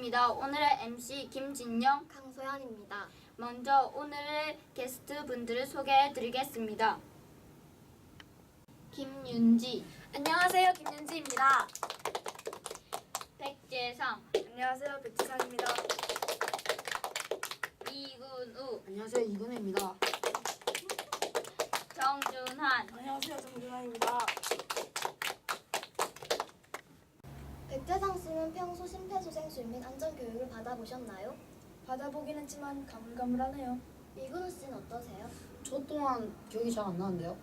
반갑습니다. 오늘의 MC 김진영. 강소연입니다. 먼저 오늘의 게스트 분들을 소개해 드리겠습니다. 김윤지, 안녕하세요, 김윤지입니다. 백재상, 안녕하세요, 백지상입니다. 이근우, 안녕하세요 이근혜입니다. 정준환, 안녕하세요, 정준환입니다. 백재상 씨는 평소 심폐소생술 및 안전교육을 받아보셨나요? 받아보긴 했지만 가물가물하네요. 이근우 씨는 어떠세요? 저 또한 기억이 잘 안 나는데요.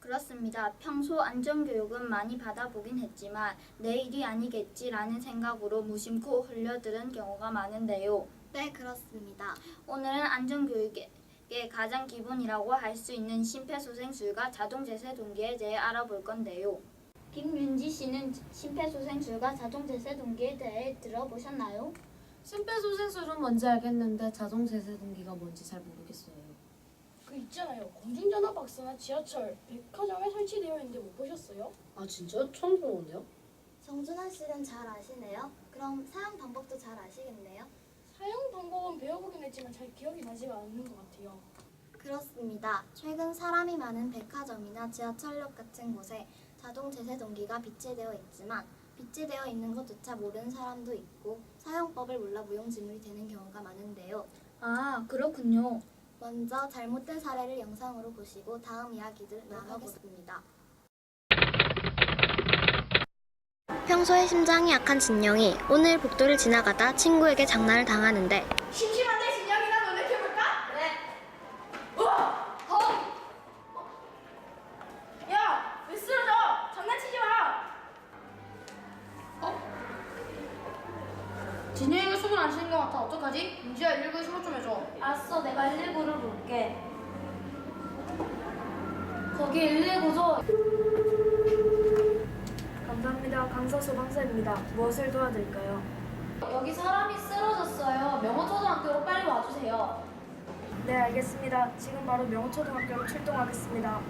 그렇습니다. 평소 안전교육은 많이 받아보긴 했지만 내 일이 아니겠지라는 생각으로 무심코 흘려들은 경우가 많은데요. 네, 그렇습니다. 오늘은 안전교육의 가장 기본이라고 할 수 있는 심폐소생술과 자동제세 동기에 대해 알아볼 건데요. 김윤지 씨는 심폐소생술과 자동제세 동기에 대해 들어보셨나요? 심폐소생술은 뭔지 알겠는데 자동 제세 동기가 뭔지 잘 모르겠어요. 그 있잖아요. 공중전화 박스나 지하철, 백화점에 설치되어 있는데 못 보셨어요? 아 진짜 처음 들어보네요. 정준환 씨는 잘 아시네요? 그럼 사용 방법도 잘 아시겠네요? 사용 방법은 배워보긴 했지만 잘 기억이 나지가 않는 것 같아요. 그렇습니다. 최근 사람이 많은 백화점이나 지하철역 같은 곳에 자동 제세동기가 비치되어 있지만 비치되어 있는 것조차 모르는 사람도 있고 사용법을 몰라 무용지물이 되는 경우가 많은데요. 아, 그렇군요. 먼저 잘못된 사례를 영상으로 보시고 다음 이야기들 나눠보겠습니다. 평소에 심장이 약한 진영이 오늘 복도를 지나가다 친구에게 장난을 당하는데 같아. 어떡하지? 민지야 119 신호 좀 해줘. 알았어, 내가 119를 볼게. 거기 119죠? 감사합니다. 강서 소방서입니다. 무엇을 도와드릴까요? 여기 사람이 쓰러졌어요. 명호초등학교로 빨리 와주세요. 네, 알겠습니다. 지금 바로 명호초등학교로 출동하겠습니다.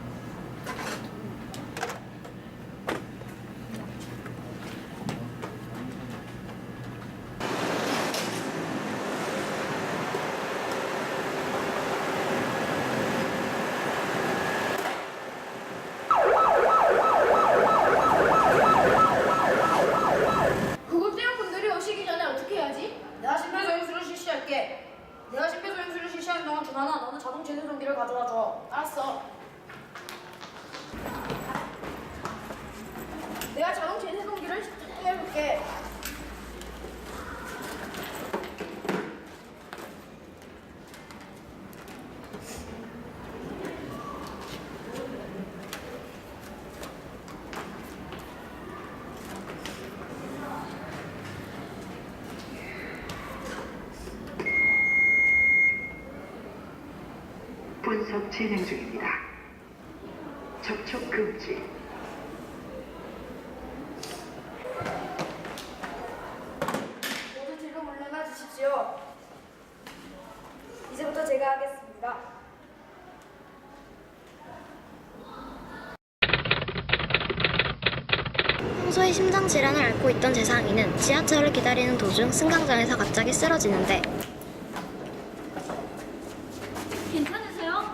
그것 때문 분들이 오시기 전에 어떻게 해야지? 내가 심폐소생술을 실시할게. 내가 심폐소생술을 실시하는 동안 준하나 너는 자동 제세 동기를 가져와 줘. 알았어. 내가 자동 제세 동기를 해볼게. 분석 진행 중입니다. 접촉 금지. 모두 뒤로 물러나 주십시오. 이제부터 제가 하겠습니다. 평소에 심장 질환을 앓고 있던 재상이는 지하철을 기다리는 도중 승강장에서 갑자기 쓰러지는데 괜찮으세요?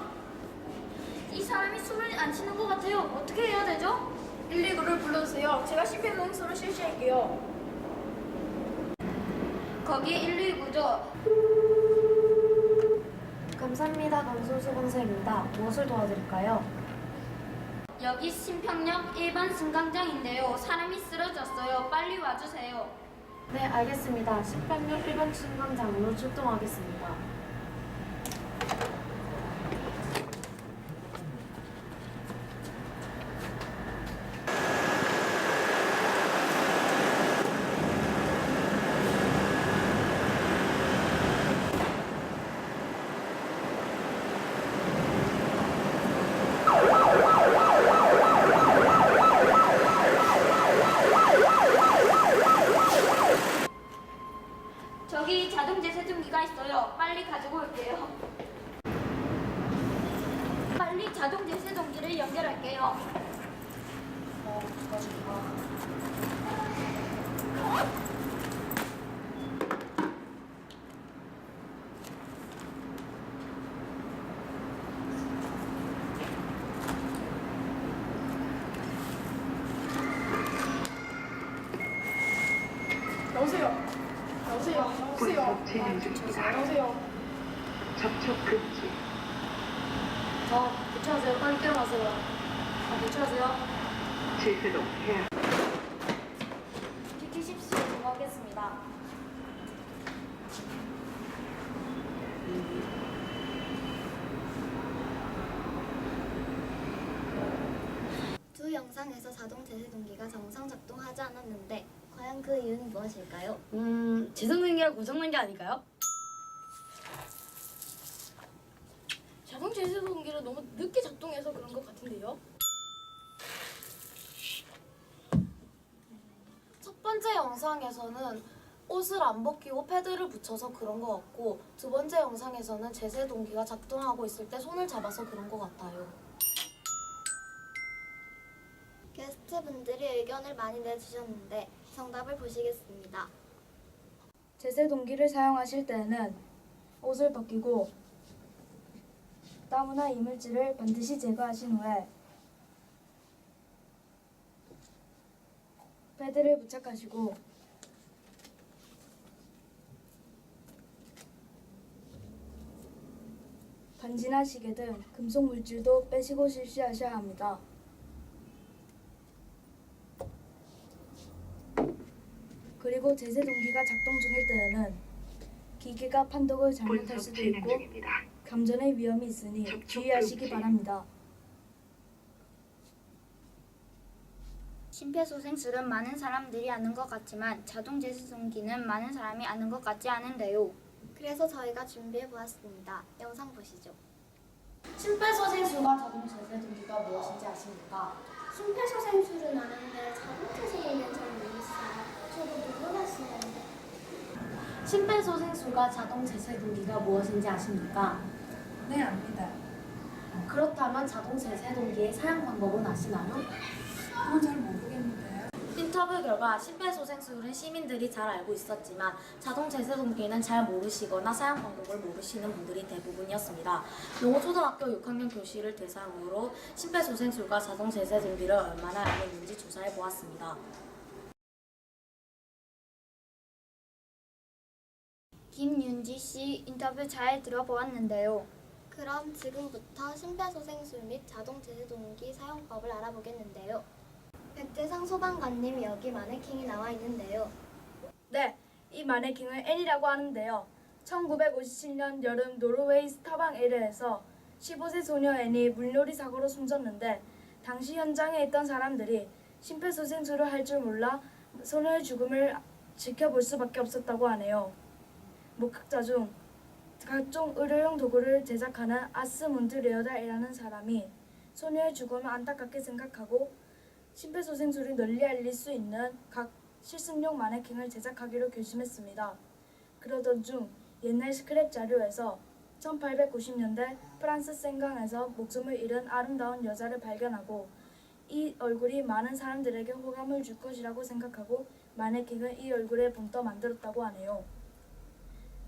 이 사람이 숨을 안 쉬는 것 같아요. 어떻게 해야 되죠? 119를 불러주세요. 제가 심폐소생술을 실시할게요. 거기 119죠? 감사합니다. 소방서입니다. 무엇을 도와드릴까요? 여기 신평역 1번 승강장인데요. 사람이 쓰러졌어요. 빨리 와주세요. 네, 알겠습니다. 18역 1번 승강장으로 출동하겠습니다. 저기 자동 제세동기가 있어요. 빨리 가지고 올게요. 빨리 자동 제세동기를 연결할게요. 불법 진행 중입니다. 나오세요. 접촉 금지. 저 대처하세요. 빨리 깨어나세요. 자, 대처하세요. 재해동 해야 지키십시오. 정하겠습니다. 두 영상에서 자동 제세 동기가 정상 작동하지 않았는데 과연 그 이유는 무엇일까요? 음, 제성능이가 고장난 게 아닐까요? 자동 제세 동기를 너무 늦게 작동해서 그런 것 같은데요. 첫 번째 영상에서는 옷을 안 벗기고 패드를 붙여서 그런 것 같고 두 번째 영상에서는 제세 동기가 작동하고 있을 때 손을 잡아서 그런 것 같아요. 게스트분들이 의견을 많이 내주셨는데 정답을 보시겠습니다. 제세 동기를 사용하실 때는 옷을 벗기고 땀이나 이물질을 반드시 제거하신 후에 패드를 부착하시고 반지나 시계 등 금속 물질도 빼시고 실시하셔야 합니다. 그리고 제세 동기가 작동 중일 때에는 기계가 판독을 잘못할 수도 있고. 감전의 위험이 있으니 주의하시기. 바랍니다. 심폐소생술은 많은 사람들이 아는 것 같지만 자동 제세동기는 많은 사람이 아는 것 같지 않은데요. 그래서 저희가 준비해 보았습니다. 영상 보시죠. 심폐소생술과 자동 제세 동기가 무엇인지 아십니까? 심폐소생술은 아는데 자동 제세는 잘 모르겠어요. 심폐소생술과 자동 제세 동기가 무엇인지 아십니까? 네, 압니다. 그렇다면 자동 제세 동기의 사용 방법은 아시나요? 그건 잘 모르겠는데요. 인터뷰 결과 심폐소생술은 시민들이 잘 알고 있었지만 자동 제세 동기는 잘 모르시거나 사용 방법을 모르시는 분들이 대부분이었습니다. 용호초등학교 6학년 교실을 대상으로 심폐소생술과 자동 제세 동기를 얼마나 알고 있는지 조사해 보았습니다. 김윤지 씨 인터뷰 잘 들어보았는데요. 그럼 지금부터 심폐소생술 및 자동 제세동기 사용법을 알아보겠는데요. 백재상 소방관님 여기 마네킹이 나와 있는데요. 네, 이 마네킹을 N이라고 하는데요. 1957년 여름 노르웨이 스타방 L에서 15세 소녀 N이 물놀이 사고로 숨졌는데 당시 현장에 있던 사람들이 심폐소생술을 할 줄 몰라 소녀의 죽음을 지켜볼 수밖에 없었다고 하네요. 목격자 중 각종 의료용 도구를 제작하는 아스문드 레어달이라는 사람이 소녀의 죽음을 안타깝게 생각하고 심폐소생술이 널리 알릴 수 있는 각 실습용 마네킹을 제작하기로 결심했습니다. 그러던 중 옛날 스크랩 자료에서 1890년대 프랑스 생강에서 목숨을 잃은 아름다운 여자를 발견하고 이 얼굴이 많은 사람들에게 호감을 줄 것이라고 생각하고 마네킹을 이 얼굴에 붕떠 만들었다고 하네요.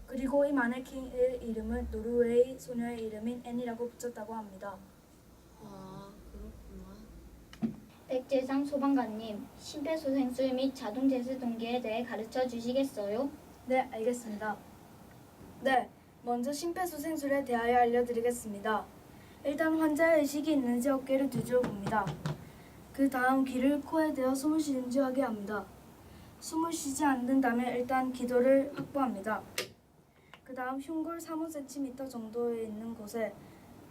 그리고 이 마네킹의 이름은 노르웨이 소녀의 이름인 앤이라고 붙였다고 합니다. 아, 그렇구나. 백재상 소방관님, 심폐소생술 및 자동 제세동기에 대해 가르쳐 주시겠어요? 네, 알겠습니다. 네, 먼저 심폐소생술에 대하여 알려드리겠습니다. 일단 환자의 의식이 있는지 어깨를 뒤집어 봅니다. 그 다음 귀를 코에 대어 숨을 쉬는지 확인합니다. 숨을 쉬지 않는다면 일단 기도를 확보합니다. 그 다음 흉골 3-5cm 정도에 있는 곳에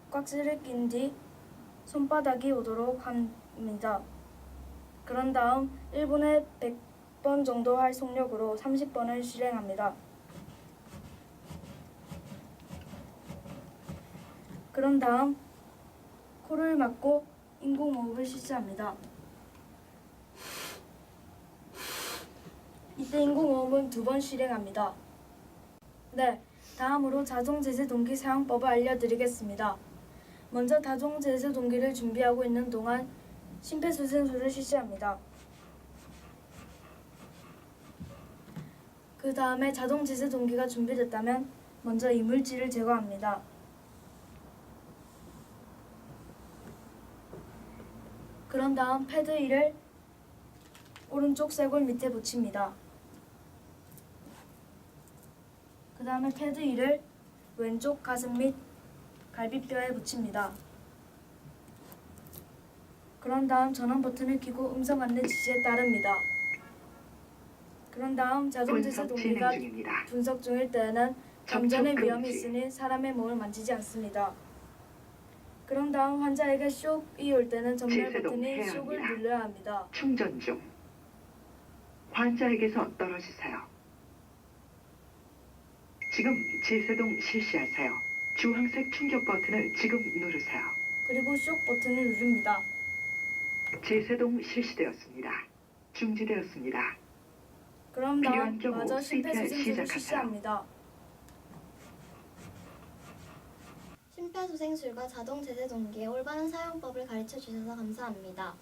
꽉스를 낀 뒤 손바닥이 오도록 합니다. 그런 다음 1분에 100번 정도 할 속력으로 30번을 실행합니다. 그런 다음 코를 막고 인공호흡을 실시합니다. 이때 인공호흡은 두 번 실행합니다. 네, 다음으로 자동 제세 동기 사용법을 알려드리겠습니다. 먼저 자동 제세 동기를 준비하고 있는 동안 심폐소생술을 실시합니다. 그 다음에 자동 제세 동기가 준비됐다면 먼저 이물질을 제거합니다. 그런 다음 패드 1을 오른쪽 쇄골 밑에 붙입니다. 그 다음에 패드 2를 왼쪽 가슴 및 갈비뼈에 붙입니다. 그런 다음 전원 버튼을 켜고 음성 안내 지시에 따릅니다. 그런 다음 자동 제세 분석 동기가. 분석 중일 때에는 감전의 위험이. 있으니 사람의 몸을 만지지 않습니다. 그런 다음 환자에게 쇼크이 올 때는 전멸 버튼이 쇼크를. 눌러야 합니다. 충전 중. 환자에게서 떨어지세요. 지금 제세동 실시하세요. 주황색 충격 버튼을 지금 누르세요. 그리고 쇼크 버튼을 누릅니다. 제세동 실시되었습니다. 중지되었습니다. 그럼 필요한 다음 경우 마저 CPR 심폐소생술을 시작하세요. 실시합니다. 심폐소생술과 자동 제세 동기의 올바른 사용법을 가르쳐 주셔서 감사합니다.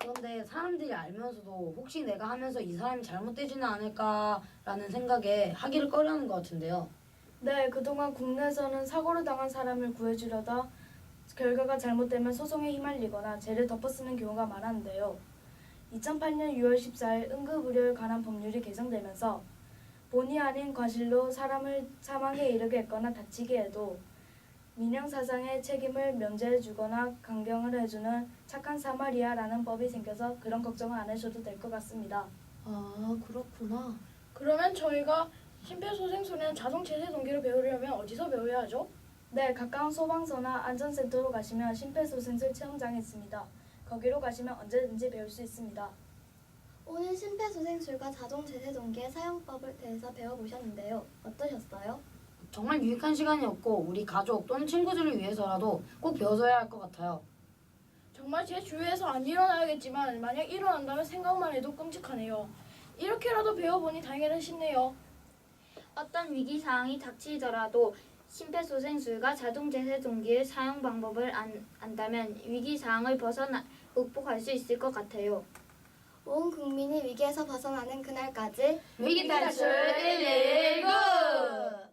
그런데 사람들이 알면서도 혹시 내가 하면서 이 사람이 잘못되지는 않을까라는 생각에 하기를 꺼려하는 것 같은데요. 네, 그동안 국내에서는 사고를 당한 사람을 구해주려다 결과가 잘못되면 소송에 휘말리거나 죄를 덮어쓰는 경우가 많았는데요. 2008년 6월 14일 응급의료에 관한 법률이 개정되면서 본의 아닌 과실로 사람을 사망에 이르게 했거나 다치게 해도 민형사상의 책임을 면제해주거나 강경을 해주는 착한 사마리아라는 법이 생겨서 그런 걱정을 안 하셔도 될 것 같습니다. 아 그렇구나. 그러면 저희가 심폐소생술이나 자동 제세 동기를 배우려면 어디서 배워야 하죠? 네, 가까운 소방서나 안전센터로 가시면 심폐소생술 체험장이 있습니다. 거기로 가시면 언제든지 배울 수 있습니다. 오늘 심폐소생술과 자동 제세동기의 사용법을 대해서 배워보셨는데요. 어떠셨어요? 정말 유익한 시간이었고 우리 가족 또는 친구들을 위해서라도 꼭 배워둬야 할 것 같아요. 정말 제 주위에서 안 일어나야겠지만 만약 일어난다면 생각만 해도 끔찍하네요. 이렇게라도 배워보니 다행이라 싶네요. 어떤 위기 상황이 닥치더라도 심폐소생술과 자동 제세 동기의 사용 방법을 안, 안다면 위기 상황을 벗어나 극복할 수 있을 것 같아요. 온 국민이 위기에서 벗어나는 그날까지 위기 탈출 119!